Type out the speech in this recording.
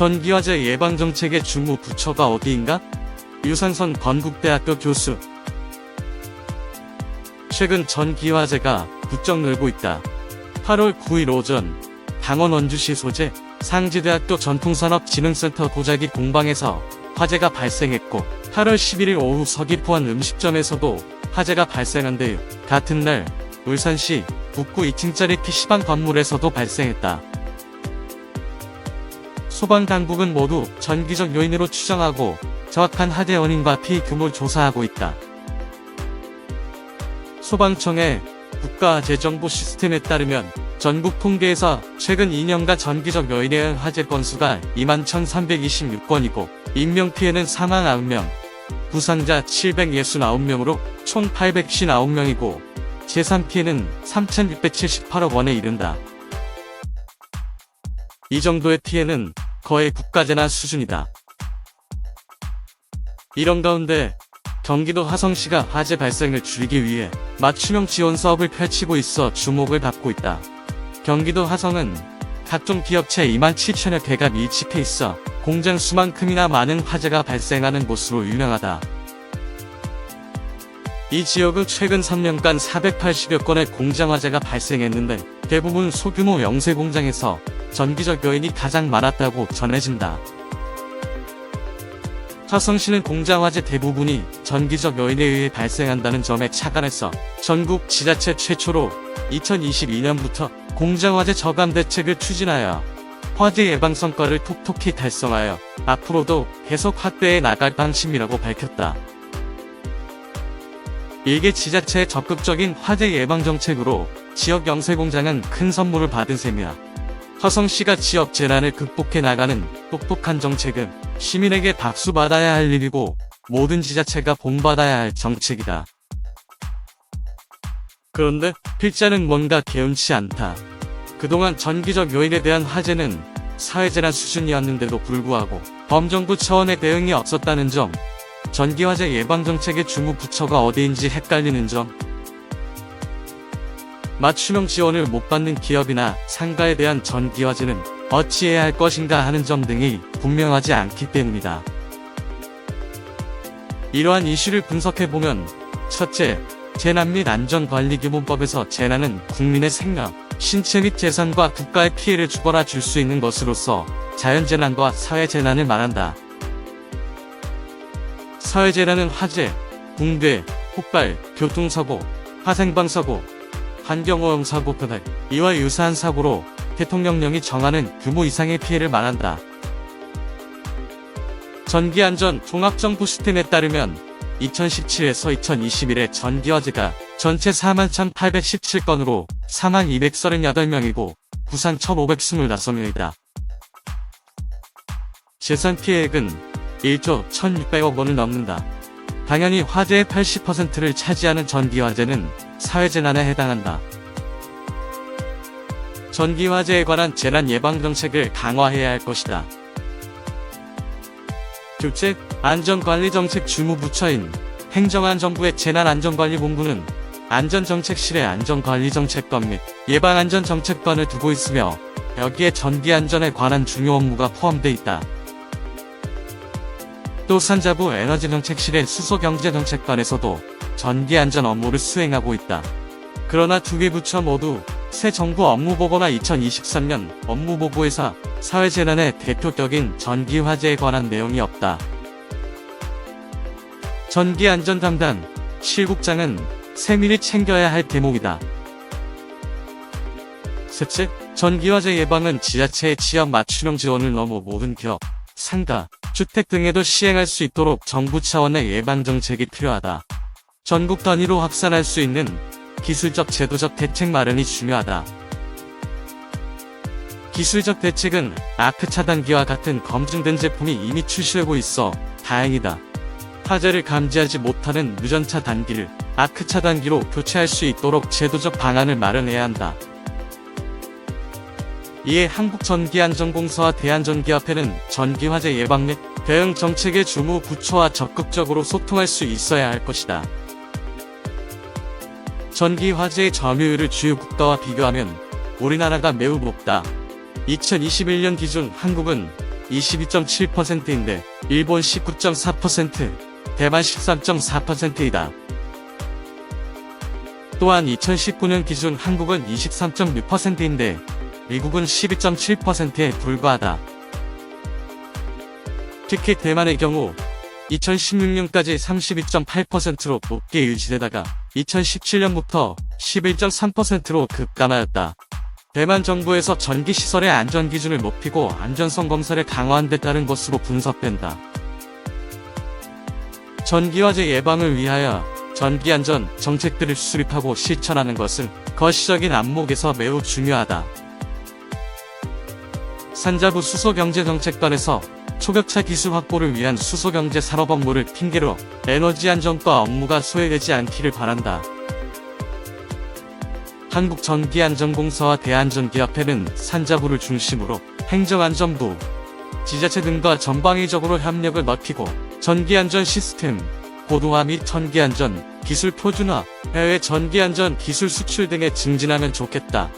전기화재 예방정책의 주무 부처가 어디인가? 유산선 건국대학교 교수. 최근 전기화재가 부쩍 늘고 있다. 8월 9일 오전 강원 원주시 소재 상지대학교 전통산업진흥센터 도자기 공방에서 화재가 발생했고 8월 11일 오후 서귀포원 음식점에서도 화재가 발생한 데 같은 날 울산시 북구 2층짜리 PC방 건물에서도 발생했다. 소방 당국은 모두 전기적 요인으로 추정하고 정확한 화재 원인과 피해 규모를 조사하고 있다. 소방청의 국가재정보 시스템에 따르면 전국 통계에서 최근 2년간 전기적 요인에 의한 화재 건수가 21,326건이고 인명피해는 사망 9명, 부상자 769명으로 총 859명이고 재산피해는 3,678억 원에 이른다. 이 정도의 피해는 거의 국가재난 수준이다. 이런 가운데 경기도 화성시가 화재 발생을 줄이기 위해 맞춤형 지원 사업을 펼치고 있어 주목을 받고 있다. 경기도 화성은 각종 기업체 2만 7천여 개가 밀집해 있어 공장 수만큼이나 많은 화재가 발생하는 곳으로 유명하다. 이 지역은 최근 3년간 480여 건의 공장 화재가 발생했는데 대부분 소규모 영세 공장에서 전기적 요인이 가장 많았다고 전해진다. 화성시는 공장 화재 대부분이 전기적 요인에 의해 발생한다는 점에 착안해서 전국 지자체 최초로 2022년부터 공장 화재 저감 대책을 추진하여 화재 예방 성과를 톡톡히 달성하여 앞으로도 계속 확대해 나갈 방침이라고 밝혔다. 일개 지자체의 적극적인 화재 예방 정책으로 지역 영세 공장은 큰 선물을 받은 셈이야. 화성시가 지역 재난을 극복해 나가는 똑똑한 정책은 시민에게 박수 받아야 할 일이고 모든 지자체가 본받아야 할 정책이다. 그런데 필자는 뭔가 개운치 않다. 그동안 전기적 요인에 대한 화재는 사회재난 수준이었는데도 불구하고 범정부 차원의 대응이 없었다는 점, 전기화재 예방정책의 주무 부처가 어디인지 헷갈리는 점, 맞춤형 지원을 못 받는 기업이나 상가에 대한 전기화재는 어찌해야 할 것인가 하는 점 등이 분명하지 않기 때문이다. 이러한 이슈를 분석해보면 첫째, 재난 및 안전관리기본법에서 재난은 국민의 생명, 신체 및 재산과 국가의 피해를 주거나 줄 수 있는 것으로서 자연재난과 사회재난을 말한다. 사회재난은 화재, 붕괴, 폭발, 교통사고, 화생방사고, 환경오염 사고 등 이와 유사한 사고로 대통령령이 정하는 규모 이상의 피해를 말한다. 전기안전 종합정보 시스템에 따르면 2017에서 2021에 전기화재가 전체 41,817건으로 사망 238명이고 부상 1,525명이다. 재산 피해액은 1조 1,600억 원을 넘는다. 당연히 화재의 80%를 차지하는 전기화재는 사회재난에 해당한다. 전기화재에 관한 재난 예방 정책을 강화해야 할 것이다. 둘째, 안전관리정책 주무부처인 행정안전부의 재난안전관리본부는 안전정책실의 안전관리정책관 및 예방안전정책관을 두고 있으며 여기에 전기안전에 관한 중요 업무가 포함돼 있다. 또 산자부 에너지정책실의 수소경제정책관에서도 전기안전 업무를 수행하고 있다. 그러나 두 개 부처 모두 새 정부 업무보고나 2023년 업무보고에서 사회재난의 대표적인 전기화재에 관한 내용이 없다. 전기안전 담당 실국장은 세밀히 챙겨야 할 대목이다. 셋째, 전기화재 예방은 지자체의 지역 맞춤형 지원을 넘어 모든 기업, 상가, 주택 등에도 시행할 수 있도록 정부 차원의 예방 정책이 필요하다. 전국 단위로 확산할 수 있는 기술적 제도적 대책 마련이 중요하다. 기술적 대책은 아크 차단기와 같은 검증된 제품이 이미 출시되고 있어 다행이다. 화재를 감지하지 못하는 유전차 단기를 아크 차단기로 교체할 수 있도록 제도적 방안을 마련해야 한다. 이에 한국전기안전공사와 대한전기협회는 전기화재 예방 및 대응 정책의 주무 부처와 적극적으로 소통할 수 있어야 할 것이다. 전기 화재의 점유율을 주요 국가와 비교하면 우리나라가 매우 높다. 2021년 기준 한국은 22.7%인데 일본 19.4%, 대만 13.4%이다. 또한 2019년 기준 한국은 23.6%인데 미국은 12.7%에 불과하다. 특히 대만의 경우 2016년까지 32.8%로 높게 유지되다가 2017년부터 11.3%로 급감하였다. 대만 정부에서 전기 시설의 안전 기준을 높이고 안전성 검사를 강화한 데 따른 것으로 분석된다. 전기화재 예방을 위하여 전기안전 정책들을 수립하고 실천하는 것은 거시적인 안목에서 매우 중요하다. 산자부 수소경제정책관에서 초격차 기술 확보를 위한 수소경제 산업 업무를 핑계로 에너지 안전과 업무가 소외되지 않기를 바란다. 한국전기안전공사와 대안전기협회는 산자부를 중심으로 행정안전부, 지자체 등과 전방위적으로 협력을 넓히고 전기안전 시스템, 고도화 및 전기안전, 기술 표준화, 해외 전기안전 기술 수출 등에 증진하면 좋겠다.